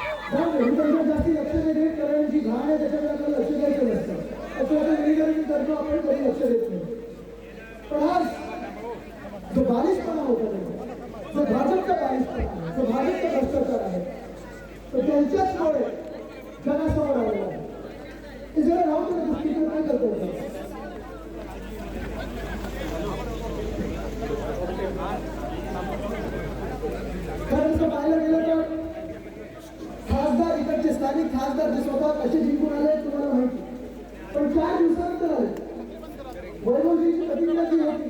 जास्ती लक्ष नाही देत कारण जी घाण आहे त्याच्याकडे आपल्याला लक्ष द्यायचं नसतं. असं आपण वेगळी करतो आपण कधी लक्ष देत नाही पण आज जो बालिशपणा होता ना, जो भाजपचा बालिशपणा आहे, जो भाजपचा भ्रष्टाचार आहे तो त्यांच्याचमुळे जगासमोर आलेला आहे ते जरा राहू दे ना, गोष्टी काय करतो होता खरं जर पाहायला गेलं तर खासदार इकडचे स्थानिक खासदार जे स्वतः कसे जिंकून आले तुम्हाला माहिती पण चार दिवसानंतर आले वैभवजीची प्रतिक्रिया जी होती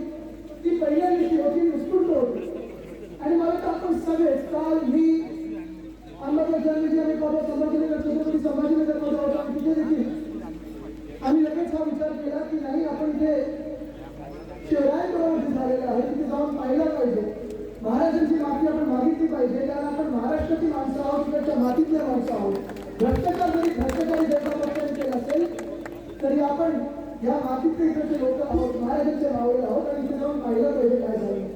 ती पहिल्या दिवशी होती उत्स्फूर्त होती आणि मला तर आपण सगळेच काल मी अंबाबाई आणि बाबा संभाजीनगर छत्रपती संभाजीनगरमध्ये होतो आणि तिथे देखील आम्ही लगेच हा विचार केला की म्हणजे आपण झालेलं आहे तिथे जाऊन पाहिला पाहिजे महाराजांची माफी आपण मागितली पाहिजे कारण आपण महाराष्ट्राची माणसं आहोत तिकडच्या मातीतल्या माणसं आहोत भ्रष्टाचार जरी भ्रष्टाचारी जनता पक्षाने केला असेल तरी आपण या मातीतले इकडचे लोक आहोत महाराजांचे मावळे आहोत आणि तिथे जाऊन पाहिलं पाहिजे काय झालं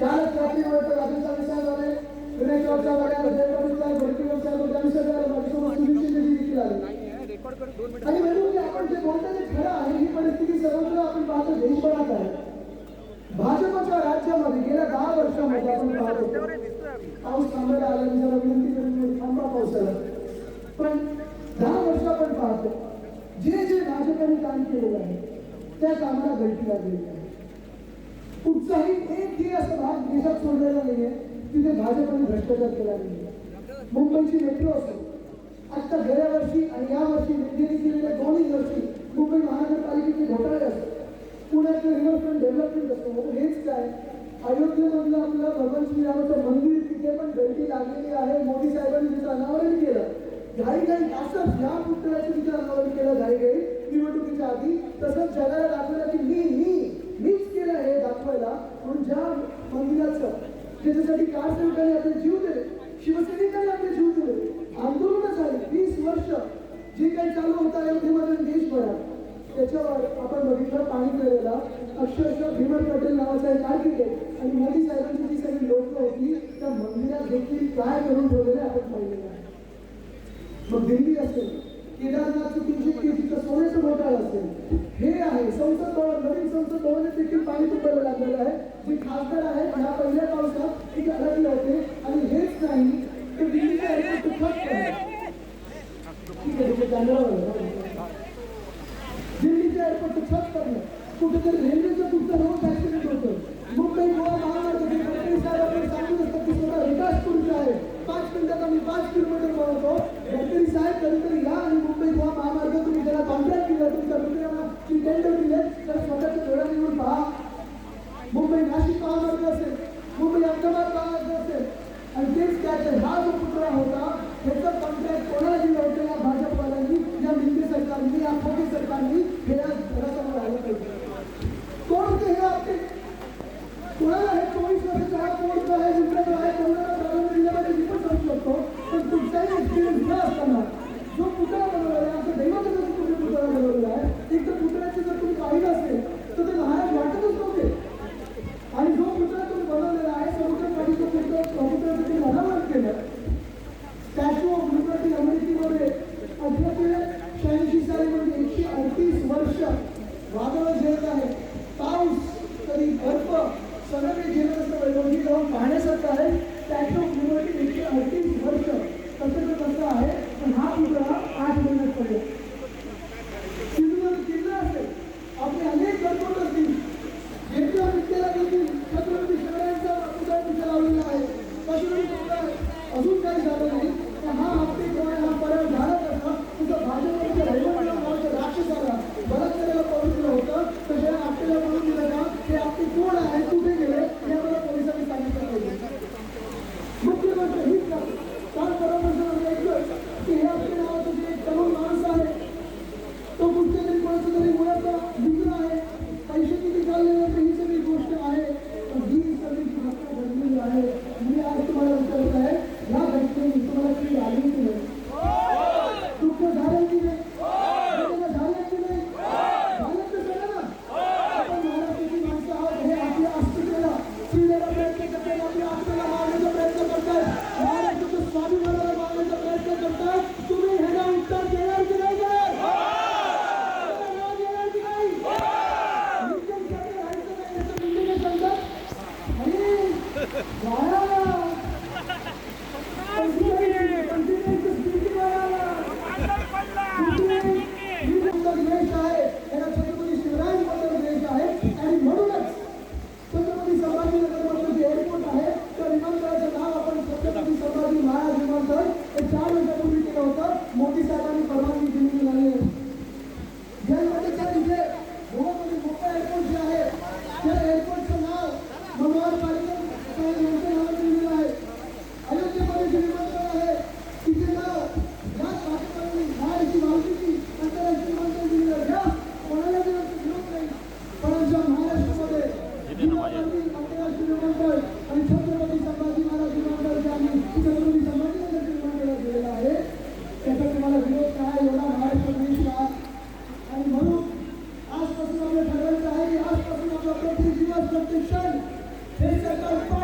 कालच रात्रीमुळे तर राजूचा विचार झाले विनायक रावचा वाड्याला जयप्रभूचा भरती व्यवसाय होता विसर्ग झाला देखील आले आणि म्हणून आपण जे बोलतो ते खरं आहे ही परिस्थिती सर्वत्र आपण पाहतो देशभरात आहे भाजपच्या राज्यामध्ये गेल्या दहा पाहत पाऊस. थांबायला आला मी जरा विनंती करून थांबा पावसाला पण दहा वर्ष आपण पाहतो जे जे भाजपने काम केलेलं आहे त्या कामाला गळती लागलेली आहे. कुठचाही एकही असा भाग देशात सोडलेला नाहीये तिथे भाजपने भ्रष्टाचार केला नाही मुंबईची मेट्रो असेल आता गेल्या वर्षी आणि या वर्षी केलेल्या दोन्ही वर्षी मुंबई महानगरपालिकेचे अयोध्येमधलं आपलं भगवान श्रीरामाचं मंदिर तिथे पण गर्दी लागलेली आहे. मोदी साहेबांनी तिचं अनावरण केलं. घाईघाई असंच या पुतळ्याचं तिथे अनावरण केलं घाईघाई निवडणुकीच्या आधी. तसंच जगाला दाखवलं की मी मी मीच केलं हे दाखवायला. म्हणून ज्या मंदिराचं त्याच्यासाठी कारसेवकाने आपले जीव दिले शिवसैनिकांनी आपले जीव दिले आंदोलन झाली वीस वर्ष जे काही चालू होतं अयोध्येमध्ये देशभरात त्याच्यावर आपण बघितलं पाणी केलेला अक्षरशः भीमन पटेल नावाचा एक आर्किटेक्ट आणि मोदी साहेबांची जी सगळी लोक होती त्या मंदिरात देखील काय करून ठेवलेले आपण पाहिलेलं आहे मग दिल्ली असेल केदारनाथचं तीनशे केजीचं सोन्याचं घोटाळा असेल हे आहे. संसद भवन नवीन संसद भवन देखील पाणी तुटायला लागलेलं आहे. जे खासदार आहेत ह्या पहिल्या पावसात इथे अडकले होते आणि हेच नाही तर दिल्लीच्या एअरपोर्ट खत आहे. ठीक आहे तिथे जाणार दिल्लीच्या एअरपोर्ट छत करणं कुठेतरी रेल्वे तर पहा मुंबई नाशिक महामार्ग असेल मुंबई अहमदाबाद महामार्ग असेल आणि तेच त्याचे हा जो पुतळा होता त्याचं कॉन्ट्रॅक्ट कोणाला दिलं होतं या भाजपवाल्यांनी या मिंदे सरकारनी या मोदी सरकारनी हे या Bye. competition. This is the